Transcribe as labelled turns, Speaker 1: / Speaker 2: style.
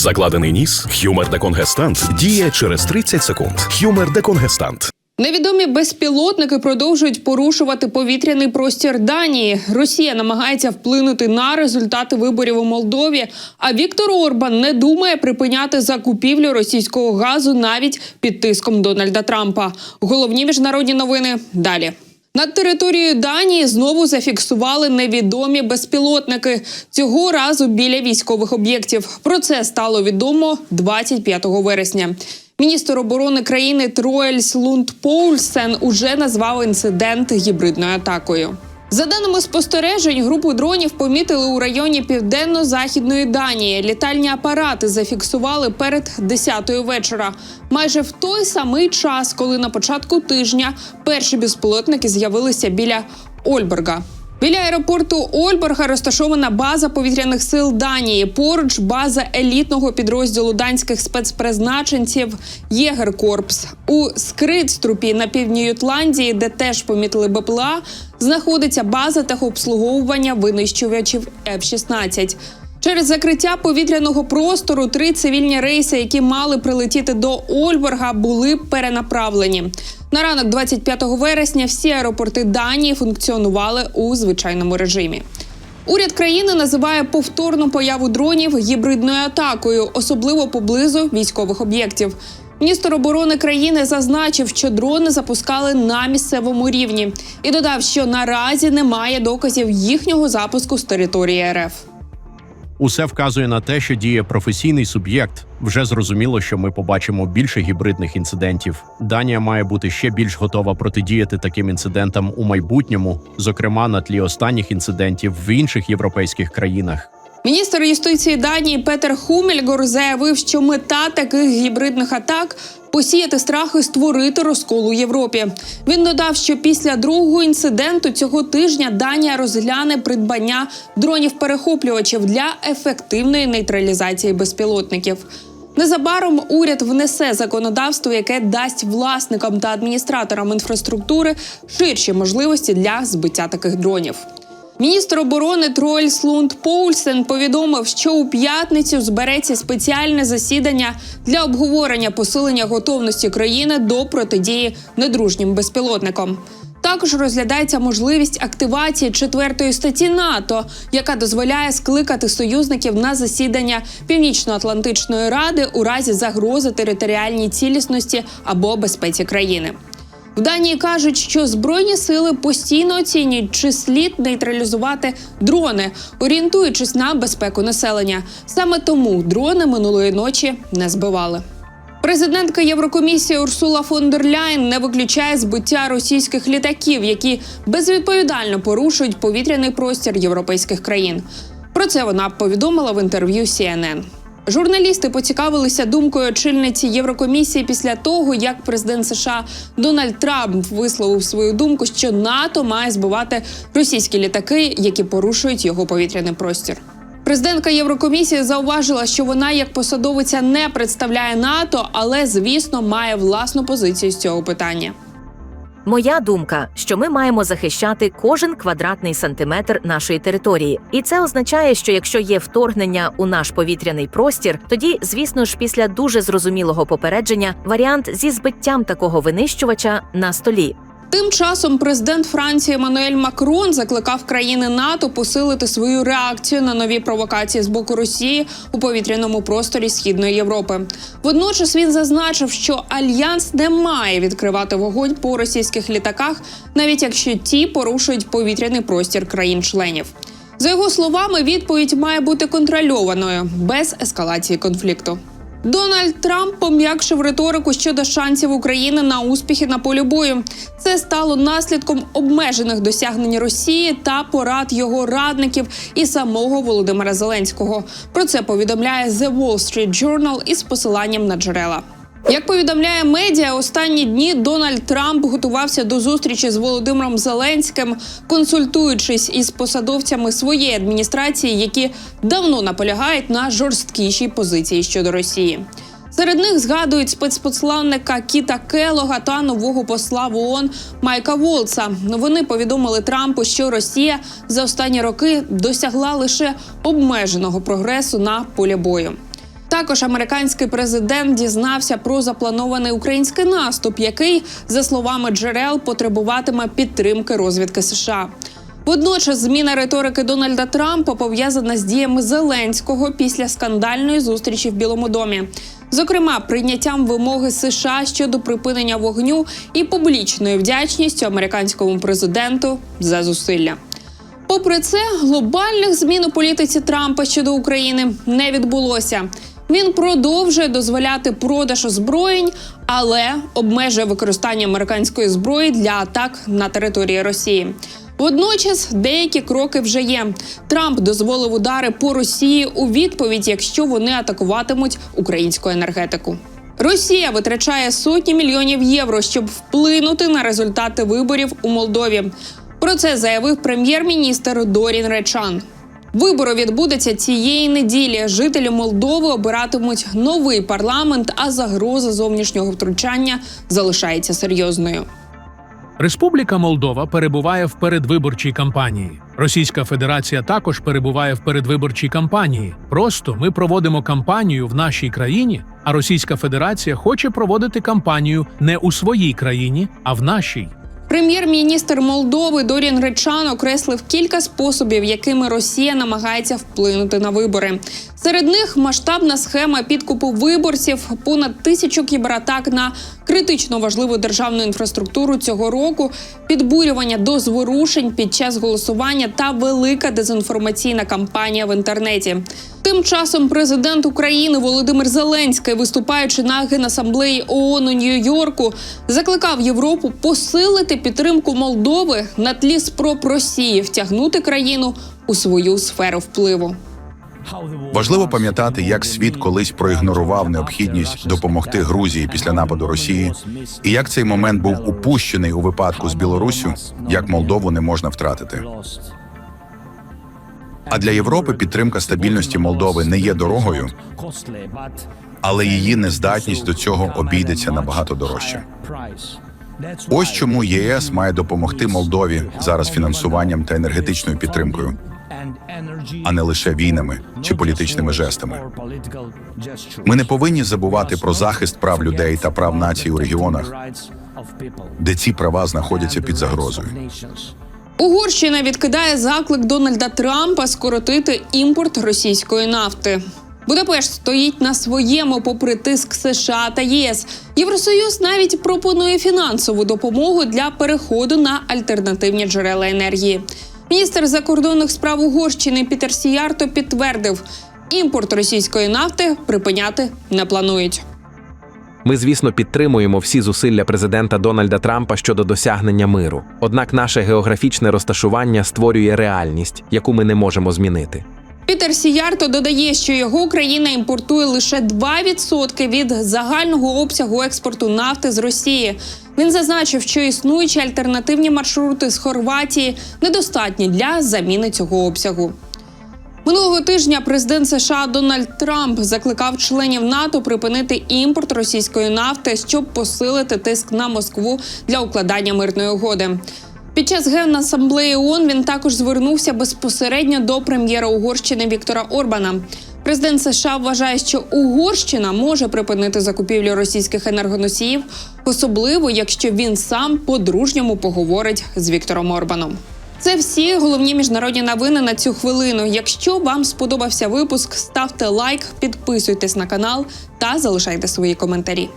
Speaker 1: Закладений ніс, хюмер деконгестант діє через 30 секунд. Хюмер деконгестант.
Speaker 2: Невідомі безпілотники продовжують порушувати повітряний простір Данії. Росія намагається вплинути на результати виборів у Молдові. А Віктор Орбан не думає припиняти закупівлю російського газу навіть під тиском Дональда Трампа. Головні міжнародні новини далі. Над територією Данії знову зафіксували невідомі безпілотники цього разу біля військових об'єктів. Про це стало відомо 25 вересня. Міністр оборони країни Троельс Лунд Поульсен уже назвав інцидент гібридною атакою. За даними спостережень, групу дронів помітили у районі південно-західної Данії. Літальні апарати зафіксували перед 10-ю вечора, майже в той самий час, коли на початку тижня перші безпілотники з'явилися біля Ольберга. Біля аеропорту Ольборга розташована база повітряних сил Данії. Поруч база елітного підрозділу данських спецпризначенців Єгеркорпс. У Скридструпі на півдні Ютландії, де теж помітили БПЛА, знаходиться база техобслуговування винищувачів F-16. Через закриття повітряного простору три цивільні рейси, які мали прилетіти до Ольберга, були перенаправлені. На ранок 25 вересня всі аеропорти Данії функціонували у звичайному режимі. Уряд країни називає повторну появу дронів гібридною атакою, особливо поблизу військових об'єктів. Міністр оборони країни зазначив, що дрони запускали на місцевому рівні, і додав, що наразі немає доказів їхнього запуску з території РФ.
Speaker 3: Усе вказує на те, що діє професійний суб'єкт. Вже зрозуміло, що ми побачимо більше гібридних інцидентів. Данія має бути ще більш готова протидіяти таким інцидентам у майбутньому, зокрема на тлі останніх інцидентів в інших європейських країнах.
Speaker 2: Міністр юстиції Данії Петер Хумельгор заявив, що мета таких гібридних атак посіяти страх і створити розкол у Європі. Він додав, що після другого інциденту цього тижня Данія розгляне придбання дронів-перехоплювачів для ефективної нейтралізації безпілотників. Незабаром уряд внесе законодавство, яке дасть власникам та адміністраторам інфраструктури ширші можливості для збиття таких дронів. Міністр оборони Троельс Лунд Поульсен повідомив, що у п'ятницю збереться спеціальне засідання для обговорення посилення готовності країни до протидії недружнім безпілотникам. Також розглядається можливість активації четвертої статті НАТО, яка дозволяє скликати союзників на засідання Північно-Атлантичної ради у разі загрози територіальній цілісності або безпеці країни. В Данії кажуть, що збройні сили постійно оцінюють, чи слід нейтралізувати дрони, орієнтуючись на безпеку населення. Саме тому дрони минулої ночі не збивали. Президентка Єврокомісії Урсула фон дер Ляйн не виключає збиття російських літаків, які безвідповідально порушують повітряний простір європейських країн. Про це вона повідомила в інтерв'ю CNN. Журналісти поцікавилися думкою очільниці Єврокомісії після того, як президент США Дональд Трамп висловив свою думку, що НАТО має збивати російські літаки, які порушують його повітряний простір. Президентка Єврокомісії зауважила, що вона як посадовиця не представляє НАТО, але звісно має власну позицію з цього питання.
Speaker 4: Моя думка, що ми маємо захищати кожен квадратний сантиметр нашої території, і це означає, що якщо є вторгнення у наш повітряний простір, тоді, звісно ж, після дуже зрозумілого попередження варіант зі збиттям такого винищувача на столі.
Speaker 2: Тим часом президент Франції Еммануель Макрон закликав країни НАТО посилити свою реакцію на нові провокації з боку Росії у повітряному просторі Східної Європи. Водночас він зазначив, що альянс не має відкривати вогонь по російських літаках, навіть якщо ті порушують повітряний простір країн-членів. За його словами, відповідь має бути контрольованою без ескалації конфлікту. Дональд Трамп пом'якшив риторику щодо шансів України на успіхи на полі бою. Це стало наслідком обмежених досягнень Росії та порад його радників і самого Володимира Зеленського. Про це повідомляє The Wall Street Journal із посиланням на джерела. Як повідомляє медіа, останні дні Дональд Трамп готувався до зустрічі з Володимиром Зеленським, консультуючись із посадовцями своєї адміністрації, які давно наполягають на жорсткішій позиції щодо Росії. Серед них згадують спецпосланника Кіта Келога та нового посла в ООН Майка Волца. Вони повідомили Трампу, що Росія за останні роки досягла лише обмеженого прогресу на полі бою. Також американський президент дізнався про запланований український наступ, який, за словами джерел, потребуватиме підтримки розвідки США. Водночас зміна риторики Дональда Трампа пов'язана з діями Зеленського після скандальної зустрічі в Білому домі. Зокрема, прийняттям вимоги США щодо припинення вогню і публічною вдячністю американському президенту за зусилля. Попри це, глобальних змін у політиці Трампа щодо України не відбулося. Він продовжує дозволяти продаж озброєнь, але обмежує використання американської зброї для атак на території Росії. Водночас деякі кроки вже є. Трамп дозволив удари по Росії у відповідь, якщо вони атакуватимуть українську енергетику. Росія витрачає сотні мільйонів євро, щоб вплинути на результати виборів у Молдові. Про це заявив прем'єр-міністр Дорін Речан. Вибори відбудеться цієї неділі. Жителі Молдови обиратимуть новий парламент, а загроза зовнішнього втручання залишається серйозною.
Speaker 5: Республіка Молдова перебуває в передвиборчій кампанії. Російська Федерація також перебуває в передвиборчій кампанії. Просто ми проводимо кампанію в нашій країні, а Російська Федерація хоче проводити кампанію не у своїй країні, а в нашій.
Speaker 2: Прем'єр-міністр Молдови Дорін Речан окреслив кілька способів, якими Росія намагається вплинути на вибори. Серед них масштабна схема підкупу виборців, понад тисячу кібератак на критично важливу державну інфраструктуру цього року, підбурювання до зворушень під час голосування та велика дезінформаційна кампанія в інтернеті. Тим часом президент України Володимир Зеленський, виступаючи на генасамблеї ООН у Нью-Йорку, закликав Європу посилити підтримку Молдови на тлі спроб Росії втягнути країну у свою сферу впливу.
Speaker 6: Важливо пам'ятати, як світ колись проігнорував необхідність допомогти Грузії після нападу Росії, і як цей момент був упущений у випадку з Білоруссю, як Молдову не можна втратити. А для Європи підтримка стабільності Молдови не є дорогою, але її нездатність до цього обійдеться набагато дорожче. Ось чому ЄС має допомогти Молдові зараз фінансуванням та енергетичною підтримкою, а не лише війнами чи політичними жестами. Ми не повинні забувати про захист прав людей та прав націй у регіонах, де ці права знаходяться під загрозою.
Speaker 2: Угорщина відкидає заклик Дональда Трампа скоротити імпорт російської нафти. Будапешт стоїть на своєму, попри тиск США та ЄС. Євросоюз навіть пропонує фінансову допомогу для переходу на альтернативні джерела енергії. Міністр закордонних справ Угорщини Пітер Сіярто підтвердив, імпорт російської нафти припиняти не планують.
Speaker 7: Ми, звісно, підтримуємо всі зусилля президента Дональда Трампа щодо досягнення миру. Однак наше географічне розташування створює реальність, яку ми не можемо змінити.
Speaker 2: Пітер Сіярто додає, що його країна імпортує лише 2% від загального обсягу експорту нафти з Росії. Він зазначив, що існуючі альтернативні маршрути з Хорватії недостатні для заміни цього обсягу. Минулого тижня президент США Дональд Трамп закликав членів НАТО припинити імпорт російської нафти, щоб посилити тиск на Москву для укладання мирної угоди. Під час генасамблеї ООН він також звернувся безпосередньо до прем'єра Угорщини Віктора Орбана. Президент США вважає, що Угорщина може припинити закупівлю російських енергоносіїв, особливо якщо він сам по-дружньому поговорить з Віктором Орбаном. Це всі головні міжнародні новини на цю хвилину. Якщо вам сподобався випуск, ставте лайк, підписуйтесь на канал та залишайте свої коментарі.